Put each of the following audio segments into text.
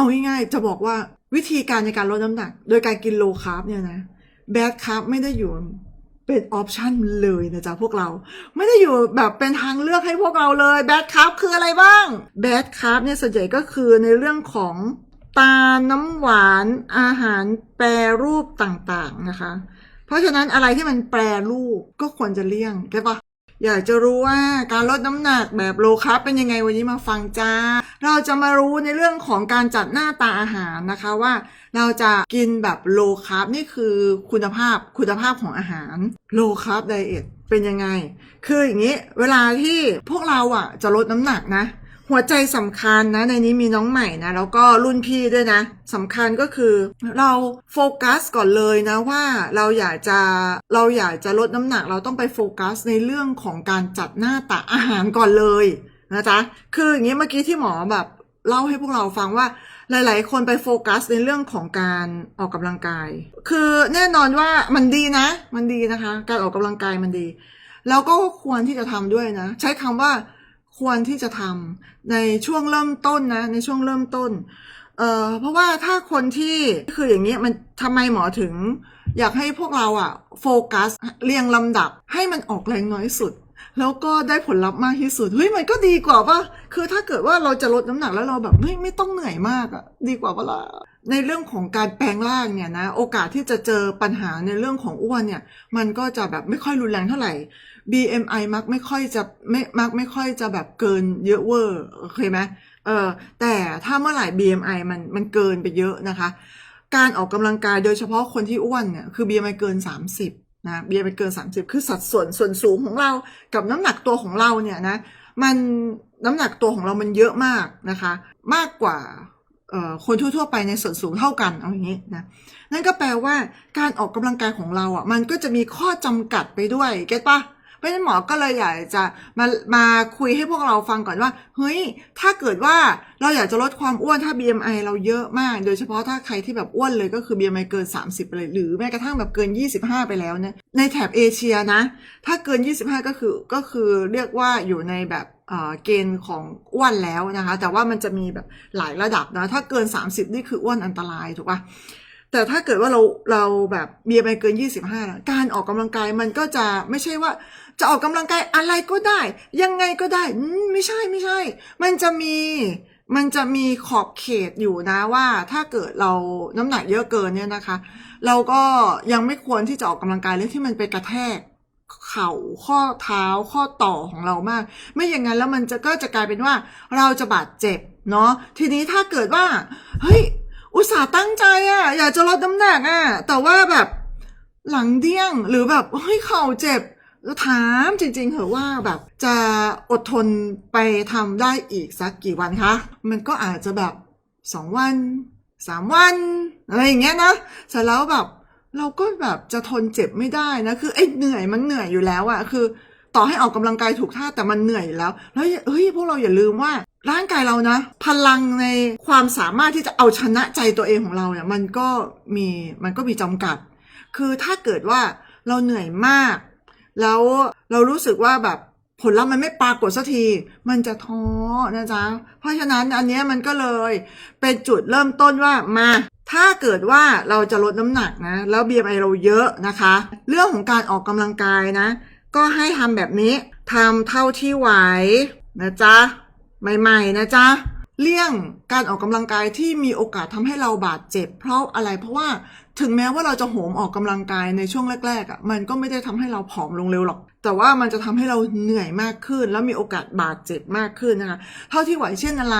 เอาง่ายๆ จะบอกว่าวิธีการในการลดน้ำหนัก โดยการกินโลคาร์บเนี่ยนะแบดคาร์บไม่ได้อยู่เป็นออปชันเลยนะจ๊ะพวกเรา ไม่ได้อยู่แบบเป็นทางเลือกให้พวกเราเลยแบดคาร์บคืออะไรบ้างแบดคาร์บเนี่ยส่วนใหญ่ก็คือในเรื่องของตาน้ำหวานอาหารแปรรูปต่างๆนะคะ เพราะฉะนั้นอะไรที่มันแปรรูปก็ควรจะเลี่ยงใช่ปะ อยากจะรู้ว่าการลดน้ำหนักแบบโลคาร์บเป็นยังไงวันนี้มาฟังจ้า เราจะมารู้ในเรื่องของการจัดหน้าตาอาหารนะคะว่า เราจะกินแบบโลคาร์บนี่คือคุณภาพคุณภาพของอาหารโลคาร์บไดเอทเป็นยังไง คืออย่างนี้ เวลาที่พวกเราอะจะลดน้ำหนักนะ หัวใจสำคัญนะในนี้มีน้องใหม่นะแล้วก็รุ่นพี่ด้วยนะสำคัญก็คือเราโฟกัสก่อนเลยนะว่าเราอยากจะเราอยากจะลดน้ำหนักเราต้องไปโฟกัสในเรื่องของการจัดหน้าตาอาหารก่อนเลยนะจ๊ะคืออย่างนี้เมื่อกี้ที่หมอแบบเล่าให้พวกเราฟังว่าหลาย ๆ คนไปโฟกัสในเรื่องของการออกกำลังกาย คือแน่นอนว่ามันดีนะ มันดีนะคะ การออกกำลังกายมันดี แล้วก็ควรที่จะทำด้วยนะ ใช้คำว่า ควรที่จะทำในช่วงเริ่มต้นนะ ในช่วงเริ่มต้นเอ่อเพราะว่าถ้าคนที่คืออย่างนี้มันทำไมหมอถึง อยากให้พวกเราอะโฟกัสเรียงลำดับให้มันออกแรงน้อยสุด แล้วก็ได้ผลลัพธ์มากที่สุดเฮ้ยมันก็ดีกว่าป่ะคือถ้าเกิดว่าเราจะลดน้ำหนักแล้วเราแบบไม่ไม่ต้องเหนื่อยมากอะดีกว่าเวลาในเรื่องของการแปลงร่างเนี่ยนะโอกาสที่จะเจอปัญหาในเรื่องของอ้วนเนี่ยมันก็จะแบบไม่ค่อยรุนแรงเท่าไหร่ BMI มักไม่ค่อยจะไม่มักไม่ค่อยจะแบบเกินเยอะเวอร์โอเคไหมเออแต่ถ้าเมื่อไหร่ BMI มันมันเกินไปเยอะนะคะ การออกกำลังกายโดยเฉพาะคนที่อ้วนเนี่ยคือ BMI เกิน 30 นะ BMI เกิน 30 คือสัดส่วนส่วนสูงของเรากับน้ำหนักตัวของเราเนี่ยนะมันน้ำหนักตัวของเรามันเยอะมากนะคะ มากกว่าคนทั่วๆไปในส่วนสูงเท่ากันเอาอย่างนี้นะนั่นก็แปลว่าการออกกำลังกายของเราอะมันก็จะมีข้อจำกัดไปด้วยเก็ตปะ เพราะฉะนั้นหมอก็เลยอยากจะมามาคุยให้พวกเราฟังก่อนว่าเฮ้ยถ้าเกิดว่าเราอยากจะลดความอ้วนถ้า BMI เราเยอะมาก โดยเฉพาะถ้าใครที่แบบอ้วนเลยก็คือ BMI เกิน 30ไปเลยหรือแม้กระทั่งแบบเกิน 25 ไปแล้วเนี่ยในแถบเอเชียนะ ถ้าเกิน 25 ก็คือก็คือเรียกว่าอยู่ในแบบเกณฑ์ของอ้วนแล้วนะคะ แต่ว่ามันจะมีแบบหลายระดับนะ ถ้าเกิน 30 นี่คืออ้วนอันตรายถูกปะ แต่ถ้าเกิดว่าเราเราแบบ BMI เกิน 25แล้วการออกกำลังกายมันก็จะไม่ใช่ว่า จะออกกำลังกายอะไรก็ได้ ยังไงก็ได้ไม่ใช่ไม่ใช่ มันจะมีมันจะมีขอบเขตอยู่นะว่า ถ้าเกิดเราน้ำหนักเยอะเกินเนี่ยนะคะ เราก็ยังไม่ควรที่จะออกกำลังกายเรื่องที่มันไปกระแทกเข่าข้อเท้าข้อต่อของเรามาก ไม่อย่างนั้นแล้วมันจะก็จะกลายเป็นว่าเราจะบาดเจ็บเนาะทีนี้ถ้าเกิดว่าเฮ้ย อุตส่าห์ตั้งใจอะอยากจะลดน้ำหนักอะแต่ว่าแบบหลังเดี้ยงหรือแบบเฮ้ยเข่าเจ็บแล้วถามจริงๆเหอะว่าแบบจะอดทนไปทำได้อีกสักกี่วันคะ มันก็อาจจะแบบสองวันสามวัน อะไรอย่างเงี้ยนะเสร็จแล้วแบบเราก็แบบจะทนเจ็บไม่ได้นะ คือไอ้เหนื่อยมันเหนื่อยอยู่แล้วอะคือ ต่อให้ออกกำลังกายถูกท่าแต่มันเหนื่อยแล้ว แล้วเฮ้ยพวกเราอย่าลืมว่า ร่างกายเรานะ พลังในความสามารถที่จะเอาชนะใจตัวเองของเราเนี่ย มันก็มีมันก็มีจำกัด คือถ้าเกิดว่าเราเหนื่อยมาก แล้วเรารู้สึกว่าแบบผลลัพธ์มันไม่ปรากฏสักที มันจะท้อนะจ๊ะ เพราะฉะนั้นอันนี้มันก็เลยเป็นจุดเริ่มต้นว่ามา ถ้าเกิดว่าเราจะลดน้ำหนักนะ แล้ว BMI เราเยอะนะคะ เรื่องของการออกกำลังกายนะ ก็ให้ทำแบบนี้ทำเท่าที่ไหวนะจ๊ะ ใหม่ ๆ นะจ๊ะ เลี่ยงการออกกำลังกายที่มีโอกาสทำให้เราบาดเจ็บ เพราะอะไรเพราะว่าถึงแม้ว่าเราจะโหมออกกำลังกายในช่วงแรกๆอะ่ะมันก็ไม่ได้ทำให้เราผอมลงเร็วหรอก แต่ว่ามันจะทำให้เราเหนื่อยมากขึ้น แล้วมีโอกาสบาดเจ็บมากขึ้นนะคะ เท่าที่ไหวเช่นอะไร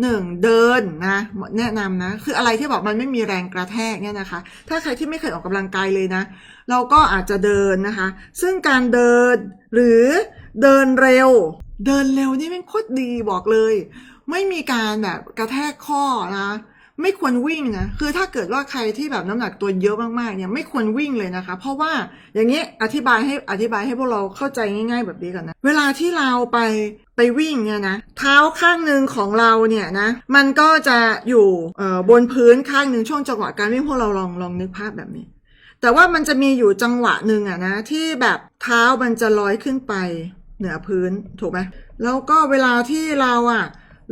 หนึ่งเดินนะแนะนำนะคืออะไรที่แบบมันไม่มีแรงกระแทกเนี่ยนะคะ ถ้าใครที่ไม่เคยออกกำลังกายเลยนะ เราก็อาจจะเดินนะคะ ซึ่งการเดินหรือเดินเร็ว เดินเร็วนี่เป็นโคตรดีบอกเลย ไม่มีการแบบกระแทกข้อนะ ไม่ควรวิ่งนะคือถ้าเกิดว่าใครที่แบบน้ำหนักตัวเยอะมากๆเนี่ยไม่ควรวิ่งเลยนะคะ เพราะว่าอย่างนี้อธิบายให้อธิบายให้พวกเราเข้าใจง่าย ๆ แบบนี้กันนะเวลาที่เราไปไปวิ่งเนี่ยนะเท้าข้างหนึ่งของเราเนี่ยนะมันก็จะอยู่เอ่อบนพื้นข้างหนึ่งช่วงจังหวะการวิ่งพวกเราลองลองนึกภาพแบบนี้ แต่ว่ามันจะมีอยู่จังหวะหนึ่งอะนะที่แบบเท้ามันจะลอยขึ้นไป เหนือพื้นถูกไหมแล้วก็เวลาที่เราอะ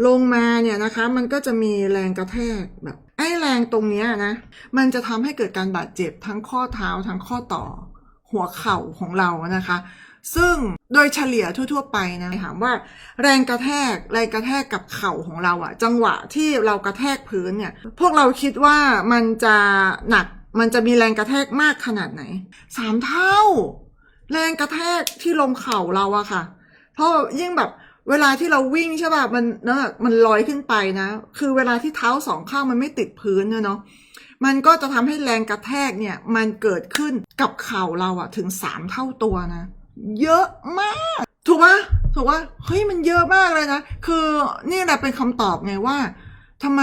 ลงมาเนี่ยนะคะ มันก็จะมีแรงกระแทกแบบไอ้แรงตรงเนี้ยนะ มันจะทำให้เกิดการบาดเจ็บทั้งข้อเท้าทั้งข้อต่อหัวเข่าของเรานะคะ ซึ่งโดยเฉลี่ยทั่ว ๆ ไปนะถามว่า แรงกระแทกแรงกระแทกกับเข่าของเราอะจังหวะที่เรากระแทกพื้นเนี่ย พวกเราคิดว่ามันจะหนักมันจะมีแรงกระแทกมากขนาดไหนสามเท่า แรงกระแทกที่ลงเข่าเราอะค่ะ เพราะยิ่งแบบเวลาที่เราวิ่งใช่ป่ะมันน้ำหนักมันลอยขึ้นไปนะ คือเวลาที่เท้าสองข้างมันไม่ติดพื้นเนี่ยเนาะมันก็จะทำให้แรงกระแทกเนี่ย มันเกิดขึ้นกับเข่าเราอะถึงสามเท่าตัวนะ เยอะมาก ถูกปะถูกว่าเฮ้ยมันเยอะมากเลยนะ คือนี่แหละเป็นคำตอบไงว่าทำไม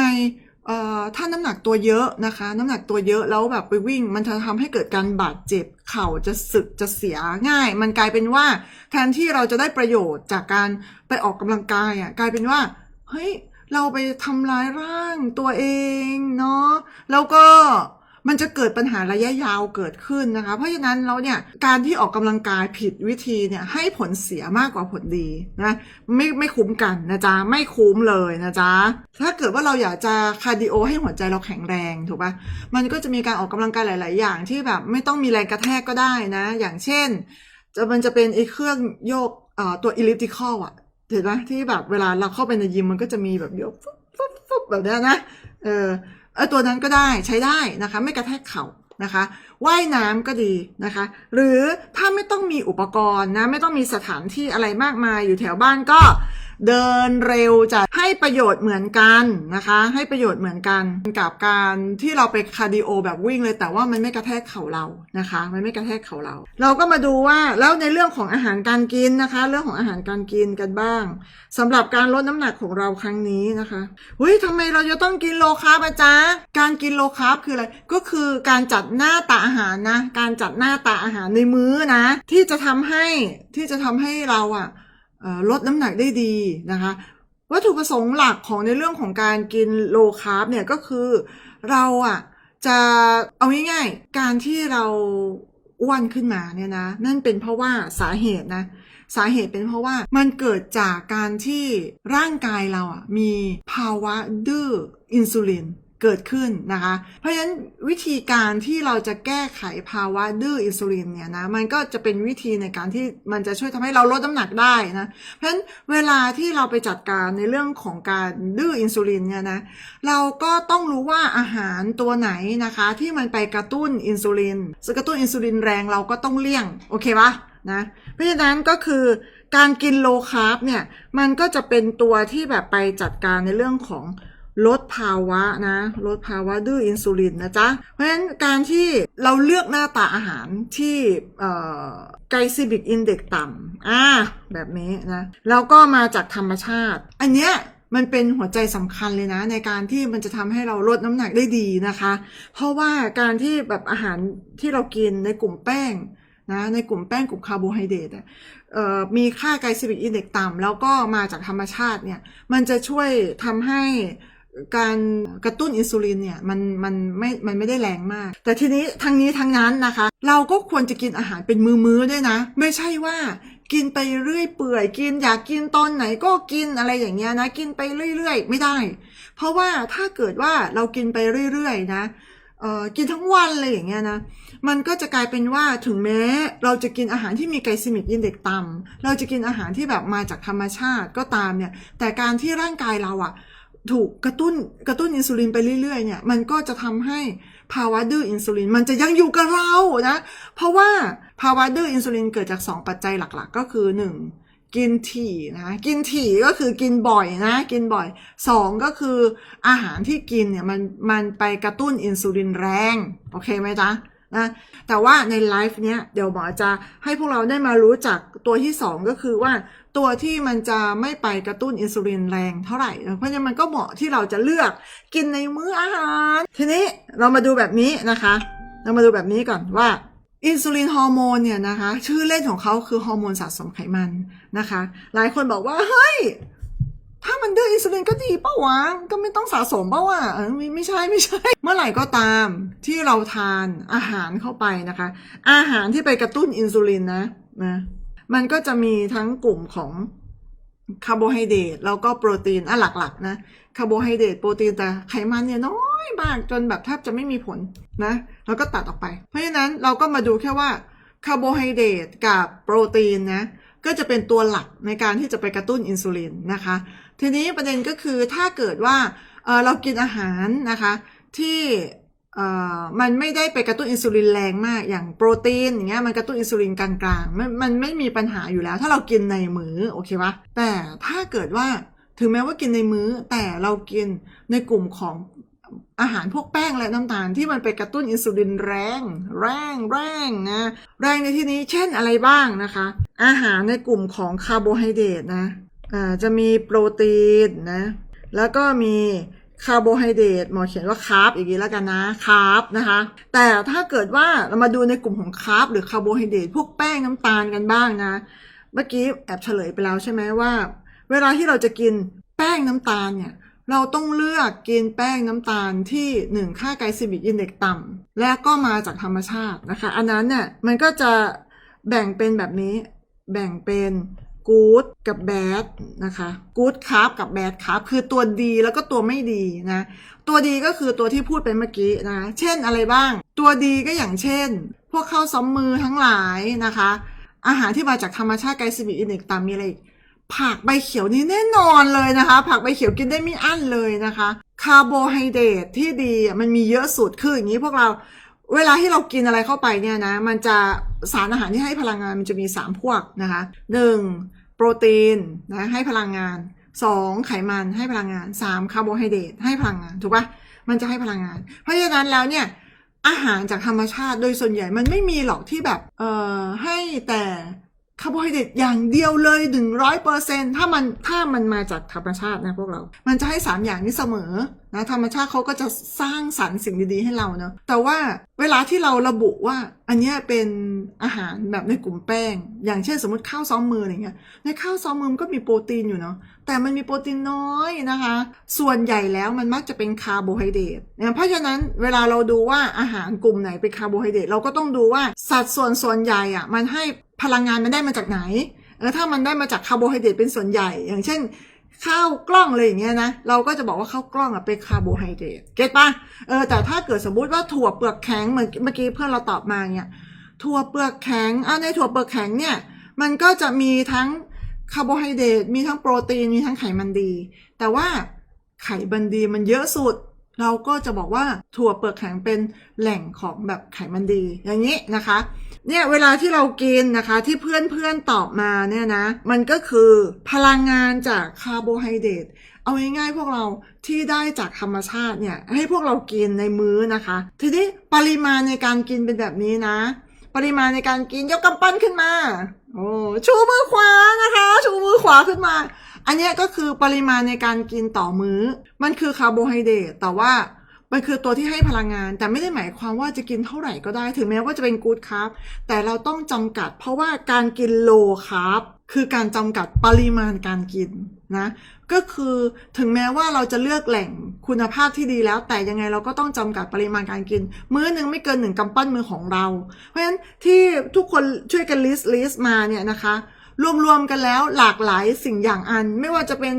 ถ้าน้ำหนักตัวเยอะนะคะ น้ำหนักตัวเยอะแล้วแบบไปวิ่ง มันจะทำให้เกิดการบาดเจ็บเข่าจะสึกจะเสียง่าย มันกลายเป็นว่าแทนที่เราจะได้ประโยชน์จากการไปออกกำลังกายอะกลายเป็นว่าเฮ้ยเราไปทำร้ายร่างตัวเองเนาะแล้วก็ มันจะเกิดปัญหาระยะยาวเกิดขึ้นนะคะ เพราะฉะนั้นแล้วเนี่ยการที่ออกกำลังกายผิดวิธีเนี่ยให้ผลเสียมากกว่าผลดีนะไม่ไม่คุ้มกันนะจ๊ะไม่คุ้มเลยนะจ๊ะถ้าเกิดว่าเราอยากจะคาร์ดิโอให้หัวใจเราแข็งแรงถูกปะมันก็จะมีการออกกำลังกายหลาย ๆ อย่างที่แบบไม่ต้องมีแรงกระแทกก็ได้นะ อย่างเช่นจะมันจะเป็นไอ้เครื่องโยกตัว elliptical อะเห็นไหมที่แบบเวลาเราเข้าไปในยิมมันก็จะมีแบบโยกฟุ๊บฟุ๊บฟุ๊บแบบนี้นะเออ เออตัวนั้นก็ได้ใช้ได้นะคะ ไม่กระแทกเข่านะคะ ว่ายน้ำก็ดีนะคะ หรือถ้าไม่ต้องมีอุปกรณ์นะไม่ต้องมีสถานที่อะไรมากมายอยู่แถวบ้านก็เดินเร็วจะให้ประโยชน์เหมือนกันนะคะ ให้ประโยชน์เหมือนกันกับการที่เราไปคาร์ดิโอแบบวิ่งเลยแต่ว่ามันไม่กระแทกเข่าเรานะคะ มันไม่กระแทกเข่าเรา เราก็มาดูว่าแล้วในเรื่องของอาหารการกินนะคะ เรื่องของอาหารการกินกันบ้างสำหรับการลดน้ำหนักของเราครั้งนี้นะคะเฮ้ยทำไมเราจะต้องกินโลคาร์บอะจ๊ะการกินโลคาร์บคืออะไรก็คือการจัดหน้าตาอาหารนะ การจัดหน้าตาอาหารในมื้อนะ ที่จะทำให้ที่จะทำให้เราอะลดน้ำหนักได้ดีนะคะ วัตถุประสงค์หลักของในเรื่องของการกินโลคาร์บเนี่ยก็คือเราอะจะเอาง่ายๆการที่เราอ้วนขึ้นมาเนี่ยนะ นั่นเป็นเพราะว่าสาเหตุนะ สาเหตุเป็นเพราะว่ามันเกิดจากการที่ร่างกายเราอะมีภาวะดื้ออินซูลิน เกิดขึ้นนะคะ เพราะฉะนั้นวิธีการที่เราจะแก้ไขภาวะดื้ออินซูลินเนี่ยนะมันก็จะเป็นวิธีในการที่มันจะช่วยทำให้เราลดน้ำหนักได้นะ เพราะฉะนั้นเวลาที่เราไปจัดการในเรื่องของการดื้ออินซูลินเนี่ยนะเราก็ต้องรู้ว่าอาหารตัวไหนนะคะที่มันไปกระตุ้นอินซูลินซึ่งกระตุ้นอินซูลินแรงเราก็ต้องเลี่ยงโอเคปะนะเพราะฉะนั้นก็คือการกินโลคาร์บเนี่ยมันก็จะเป็นตัวที่แบบไปจัดการในเรื่องของ ลดภาวะนะลดภาวะดื้ออินซูลินนะจ๊ะ เพราะฉะนั้นการที่เราเลือกหน้าตาอาหารที่ไกลซิบิกอินเด็กต่ำอ่าแบบนี้นะแล้วก็มาจากธรรมชาติ อันเนี้ยมันเป็นหัวใจสำคัญเลยนะ ในการที่มันจะทำให้เราลดน้ำหนักได้ดีนะคะ เพราะว่าการที่แบบอาหารที่เรากินในกลุ่มแป้งนะในกลุ่มแป้งกลุ่มคาร์โบไฮเดรตอะเอ่อมีค่าไกลซิบิกอินเด็กต่ำแล้วก็มาจากธรรมชาติเนี่ยมันจะช่วยทำให้ การกระตุ้นอินซูลินเนี่ยมันมันไม่มันไม่ได้แรงมาก แต่ทีนี้ทั้งนี้ทั้งนั้นนะคะ เราก็ควรจะกินอาหารเป็นมือๆด้วยนะ ไม่ใช่ว่ากินไปเรื่อยเปื่อยกินอยากกินตอนไหนก็กินอะไรอย่างเงี้ยนะกินไปเรื่อย ๆ ไม่ได้ เพราะว่าถ้าเกิดว่าเรากินไปเรื่อยๆนะเอ่อกินทั้งวันเลยอย่างเงี้ยนะ มันก็จะกลายเป็นว่าถึงแม้เราจะกินอาหารที่มีไกลซิมิกอินเด็กต่ำเราจะกินอาหารที่แบบมาจากธรรมชาติก็ตามเนี่ย แต่การที่ร่างกายเราอะ ถูกกระตุ้นกระตุ้นอินซูลินไปเรื่อยๆเนี่ยมันก็จะทำให้ภาวะดื้ออินซูลินมันจะยังอยู่กับเรานะเพราะว่าภาวะดื้ออินซูลินเกิดจาก 2 ปัจจัยหลักๆ ก็คือ 1 กินถี่นะกินถี่ก็คือกินบ่อยนะกินบ่อย 2 ก็คืออาหารที่กินเนี่ยมันมันไปกระตุ้นอินซูลินแรงโอเคไหมจ๊ะนะแต่ว่าในไลฟ์เนี้ยเดี๋ยวหมอจะให้พวกเราได้มารู้จักตัวที่ 2 ก็คือว่า ตัวที่มันจะไม่ไปกระตุ้นอินซูลินแรงเท่าไหร่ เพราะฉะนั้นมันก็เหมาะที่เราจะเลือกกินในมื้ออาหาร ทีนี้เรามาดูแบบนี้นะคะ เรามาดูแบบนี้ก่อนว่าอินซูลินฮอร์โมนเนี่ยนะคะ ชื่อเล่นของเขาคือฮอร์โมนสะสมไขมันนะคะ หลายคนบอกว่า เฮ้ย ถ้ามันดื้ออินซูลินก็ดีเป้าวะ ก็ไม่ต้องสะสมเป้าวะเออไม่ไม่ใช่ไม่ใช่ เมื่อไหร่ก็ตามที่เราทานอาหารเข้าไปนะคะ อาหารที่ไปกระตุ้นอินซูลินนะนะ มันก็จะมีทั้งกลุ่มของคาร์โบไฮเดรตแล้วก็โปรตีนอะหลักๆนะคาร์โบไฮเดรตโปรตีนแต่ไขมันเนี่ยน้อยมากจนแบบแทบจะไม่มีผลนะแล้วก็ตัดออกไป เพราะฉะนั้นเราก็มาดูแค่ว่าคาร์โบไฮเดรตกับโปรตีนนะก็จะเป็นตัวหลักในการที่จะไปกระตุ้นอินซูลินนะคะ ทีนี้ประเด็นก็คือถ้าเกิดว่าเออเรากินอาหารนะคะที่ มันไม่ได้ไปกระตุ้นอินซูลินแรงมาก อย่างโปรตีนอย่างเงี้ยมันกระตุ้นอินซูลินกลางๆมันมันไม่มีปัญหาอยู่แล้ว ถ้าเรากินในมื้อโอเคปะแต่ถ้าเกิดว่าถึงแม้ว่ากินในมื้อ แต่เรากินในกลุ่มของอาหารพวกแป้งและน้ำตาลที่มันไปกระตุ้นอินซูลินแรง แรงแรงนะแรงในที่นี้เช่นอะไรบ้างนะคะ อาหารในกลุ่มของคาร์โบไฮเดรตนะอ่าจะมีโปรตีนนะแล้วก็มี คาร์โบไฮเดรตหมอเขียนว่าคาร์บอย่างนี้แล้วกันนะคาร์บนะคะ แต่ถ้าเกิดว่าเรามาดูในกลุ่มของคาร์บหรือคาร์โบไฮเดรตพวกแป้งน้ำตาลกันบ้างนะ เมื่อกี้แอบเฉลยไปแล้วใช่ไหมว่า เวลาที่เราจะกินแป้งน้ำตาลเนี่ยเราต้องเลือกกินแป้งน้ำตาลที่หนึ่งค่าไกลซิมิกอินเด็กต่ำและก็มาจากธรรมชาตินะคะ อันนั้นเนี่ยมันก็จะแบ่งเป็นแบบนี้แบ่งเป็น กู๊ดกับแบดนะคะกู๊ดคาร์บกับแบดคาร์บคือตัวดีแล้วก็ตัวไม่ดีนะ ตัวดีก็คือตัวที่พูดไปเมื่อกี้นะ เช่นอะไรบ้าง ตัวดีก็อย่างเช่น พวกข้าวซ้อมมือทั้งหลายนะคะ อาหารที่มาจากธรรมชาติไกลซิมิอินเด็กต่ำมีอะไรผักใบเขียวนี่แน่นอนเลยนะคะ ผักใบเขียวกินได้ไม่อั้นเลยนะคะ คาร์โบไฮเดรตที่ดีมันมีเยอะสุดคืออย่างนี้พวกเราเวลาที่เรากินอะไรเข้าไปเนี่ยนะ มันจะสารอาหารที่ให้พลังงานมันจะมี 3 พวกนะคะ 1. โปรตีนนะให้พลังงาน 2. ไขมันให้พลังงาน 3. คาร์โบไฮเดรตให้พลังงาน ถูกปะมันจะให้พลังงาน เพราะฉะนั้นแล้วเนี่ยอาหารจากธรรมชาติโดยส่วนใหญ่มันไม่มีหรอกที่แบบเอ่อให้แต่คาร์โบไฮเดรตอย่างเดียวเลยหนึ่งร้อยเปอร์เซ็นถ้ามันถ้ามันมาจากธรรมชาตินะพวกเรา มันจะให้สามอย่างนี้เสมอ นะธรรมชาติเขาก็จะสร้างสรรค์สิ่งดีๆให้เราเนาะแต่ว่าเวลาที่เราระบุว่าอันนี้เป็นอาหารแบบในกลุ่มแป้ง อย่างเช่นสมมติข้าวซ้อมมืออะไรเงี้ยในข้าวซ้อมมือมันก็มีโปรตีนอยู่เนาะแต่มันมีโปรตีนน้อยนะคะ ส่วนใหญ่แล้วมันมักจะเป็นคาร์โบไฮเดรตเพราะฉะนั้นเวลาเราดูว่าอาหารกลุ่มไหนเป็นคาร์โบไฮเดรตเราก็ต้องดูว่าสัดส่วนส่วนใหญ่อะมันให้พลังงานมันได้มาจากไหนเออถ้ามันได้มาจากคาร์โบไฮเดรตเป็นส่วนใหญ่ อย่างเช่น ข้าวกล้องอะไรอย่างเงี้ยนะ เราก็จะบอกว่าข้าวกล้องอะเป็นคาร์โบไฮเดรตเก็ตปะเออแต่ถ้าเกิดสมมุติว่าถั่วเปลือกแข็งเหมือนเมื่อกี้เพื่อนเราตอบมาเนี่ยถั่วเปลือกแข็งอ่าในถั่วเปลือกแข็งเนี่ยมันก็จะมีทั้งคาร์โบไฮเดรตมีทั้งโปรตีนมีทั้งไขมันดี แต่ว่าไขมันดีมันเยอะสุด เราก็จะบอกว่าถั่วเปลือกแข็งเป็นแหล่งของแบบไขมันดีอย่างนี้นะคะเนี่ยเวลาที่เรากินนะคะที่เพื่อนๆตอบมาเนี่ยนะมันก็คือพลังงานจากคาร์โบไฮเดรตเอาง่ายๆพวกเราที่ได้จากธรรมชาติเนี่ยให้พวกเรากินในมื้อนะคะ ทีนี้ปริมาณในการกินเป็นแบบนี้นะ ปริมาณในการกินยกกำปั้นขึ้นมาโอ้ชูมือขวานะคะ ชูมือขวาขึ้นมา อันนี้ก็คือปริมาณในการกินต่อมื้อ มันคือคาร์โบไฮเดรตแต่ว่ามันคือตัวที่ให้พลังงาน แต่ไม่ได้หมายความว่าจะกินเท่าไหร่ก็ได้ ถึงแม้ว่าจะเป็นกู๊ดคาร์บแต่เราต้องจำกัด เพราะว่าการกินโลคาร์บคือการจำกัดปริมาณการกินนะก็คือถึงแม้ว่าเราจะเลือกแหล่งคุณภาพที่ดีแล้ว แต่ยังไงเราก็ต้องจำกัดปริมาณการกิน มื้อหนึ่งไม่เกินหนึ่งกำปั้นมือของเรา เพราะฉะนั้นที่ทุกคนช่วยกันลิสต์ลิสต์มาเนี่ยนะคะ รวมๆกันแล้วหลากหลายสิ่งอย่างอัน ไม่ว่าจะเป็น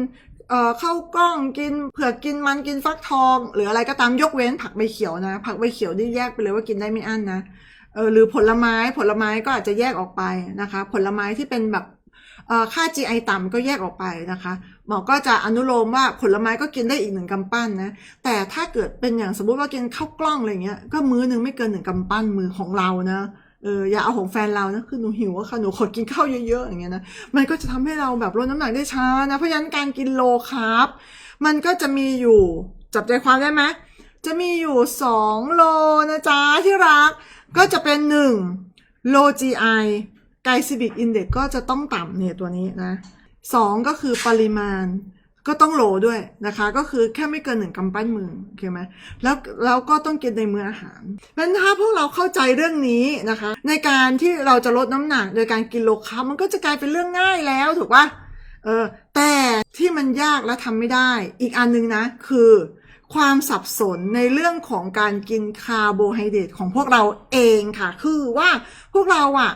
เข้ากล้องกินเผือกกินมันกินฟักทอง หรืออะไรก็ตามยกเว้นผักใบเขียวนะ ผักใบเขียวนี่แยกไปเลยว่ากินได้ไม่อั้นนะเออหรือผลไม้ผลไม้ก็อาจจะแยกออกไปนะคะ ผลไม้ที่เป็นแบบเอ่อค่า GI ต่ำก็แยกออกไปนะคะหมอก็จะอนุโลมว่าผลไม้ก็กินได้อีกหนึ่งกำปั้นนะแต่ถ้าเกิดเป็นอย่างสมมุติว่ากินข้าวกล้องอะไรเงี้ยก็มื้อหนึ่งไม่เกินหนึ่งกำปั้นมือของเรานะ เอออย่าเอาของแฟนเรานะคือหนูหิวอะค่ะหนูขอกินข้าวเยอะๆอย่างเงี้ยนะมันก็จะทำให้เราแบบลดน้ำหนักได้ช้านะเพราะฉะนั้นการกินโลคาร์บมันก็จะมีอยู่จับใจความได้ไหมจะมีอยู่สองโลนะจ๊ะที่รัก ก็จะเป็นหนึ่งโล GI ไกลซิบิกอินเด็กก็จะต้องต่ำเนี่ยตัวนี้นะสองก็คือปริมาณ ก็ต้องโหลด้วยนะคะ ก็คือแค่ไม่เกินหนึ่งกำปั้นมือโอเคไหมแล้วแล้วก็ต้องกินในมื้ออาหารเพราะฉะนั้นถ้าพวกเราเข้าใจเรื่องนี้นะคะ ในการที่เราจะลดน้ำหนักโดยการกินโลคาร์บมันก็จะกลายเป็นเรื่องง่ายแล้วถูกปะเออแต่ที่มันยากและทำไม่ได้ อีกอันหนึงนะคือความสับสนในเรื่องของการกินคาร์โบไฮเดรตของพวกเราเองค่ะ คือว่าพวกเราอะ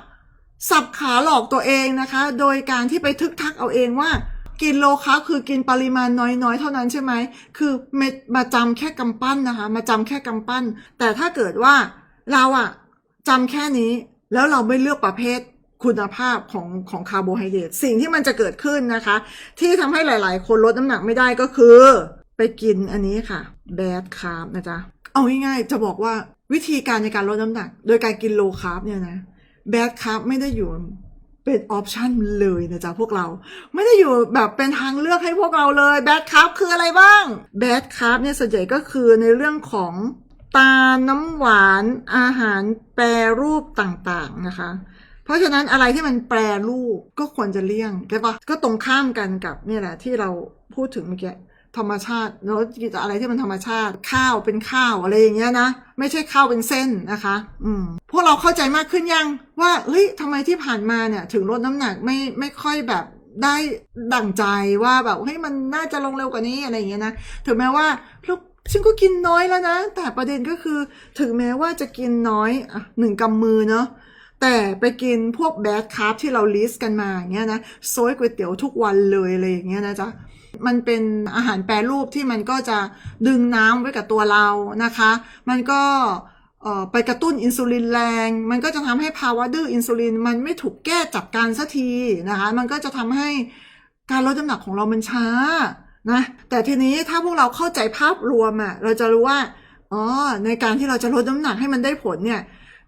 สับขาหลอกตัวเองนะคะ โดยการที่ไปทึกทักเอาเองว่า กินโลคาร์บคือกินปริมาณน้อยๆ เท่านั้นใช่ไหม คือม็ดมาจำแค่กำปั้นนะคะ มาจำแค่กำปั้น แต่ถ้าเกิดว่าเราอะจำแค่นี้ แล้วเราไม่เลือกประเภทคุณภาพของของคาร์โบไฮเดรตสิ่งที่มันจะเกิดขึ้นนะคะ ที่ทำให้หลายๆ คนลดน้ำหนักไม่ได้ก็คือ ไปกินอันนี้ค่ะแบดคาร์บนะจ๊ะ เอาง่ายๆจะบอกว่าวิธีการในการลดน้ำหนัก โดยการกินโลคาร์บเนี่ยนะแบดคาร์บไม่ได้อยู่ เป็นออปชันเลยนะจ๊ะพวกเรา ไม่ได้อยู่แบบเป็นทางเลือกให้พวกเราเลยแบดคาร์คืออะไรบ้างแบดคาร์เนี่ยส่วนใหญ่ก็คือในเรื่องของตาน้ำหวานอาหารแปรรูปต่างๆนะคะ เพราะฉะนั้นอะไรที่มันแปรรูปก็ควรจะเลี่ยงใช่ปะก็ตรงข้ามกันกับเนี่ยแหละที่เราพูดถึงเมื่อกี้ ธรรมชาติแล้วอะไรที่มันธรรมชาติ ข้าวเป็นข้าวอะไรอย่างเงี้ยนะ ไม่ใช่ข้าวเป็นเส้นนะคะ อืมพวกเราเข้าใจมากขึ้นยังว่าเฮ้ยทำไมที่ผ่านมาเนี่ย ถึงลดน้ำหนักไม่ไม่ค่อยแบบได้ดั่งใจว่าแบบเฮ้ยมันน่าจะลงเร็วกว่านี้อะไรอย่างเงี้ยนะถึงแม้ว่าลูกฉันก็กินน้อยแล้วนะ แต่ประเด็นก็คือถึงแม้ว่าจะกินน้อยอะหนึ่งกำมือเนาะแต่ไปกินพวกแบดคาร์บที่เราลิสต์กันมาอย่างเงี้ยนะโซยก๋วยเตี๋ยวทุกวันเลยอะไรอย่างเงี้ยนะจ๊ะ มันเป็นอาหารแปรรูปที่มันก็จะดึงน้ำไว้กับตัวเรานะคะ มันก็ไปกระตุ้นอินซูลินแรง มันก็จะทำให้ภาวะดื้ออินซูลินมันไม่ถูกแก้จัดการสักทีนะคะ มันก็จะทำให้การลดน้ำหนักของเรามันช้านะ แต่ทีนี้ถ้าพวกเราเข้าใจภาพรวมอะ่ะเราจะรู้ว่า อ๋อ ในการที่เราจะลดน้ำหนักให้มันได้ผลเนี่ย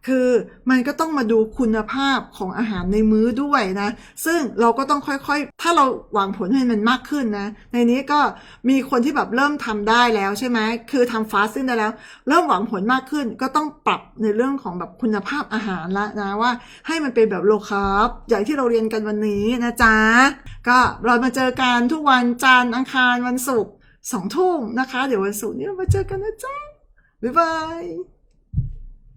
คือมันก็ต้องมาดูคุณภาพของอาหารในมื้อด้วยนะ ซึ่งเราก็ต้องค่อยๆ ถ้าเราหวังผลให้มันมากขึ้นนะ ในนี้ก็มีคนที่แบบเริ่มทำได้แล้วใช่ไหมคือทำฟาสติ้งได้แล้ว เริ่มหวังผลมากขึ้น ก็ต้องปรับในเรื่องของแบบคุณภาพอาหารละนะว่า ให้มันเป็นแบบโลคาร์บอย่างที่เราเรียนกันวันนี้นะจ๊ะ ก็เรามาเจอกันทุกวันจันทร์อังคารวันศุกร์สองทุ่มนะคะ เดี๋ยววันศุกร์นี้เรามาเจอกันนะจ๊ะบ๊ายบาย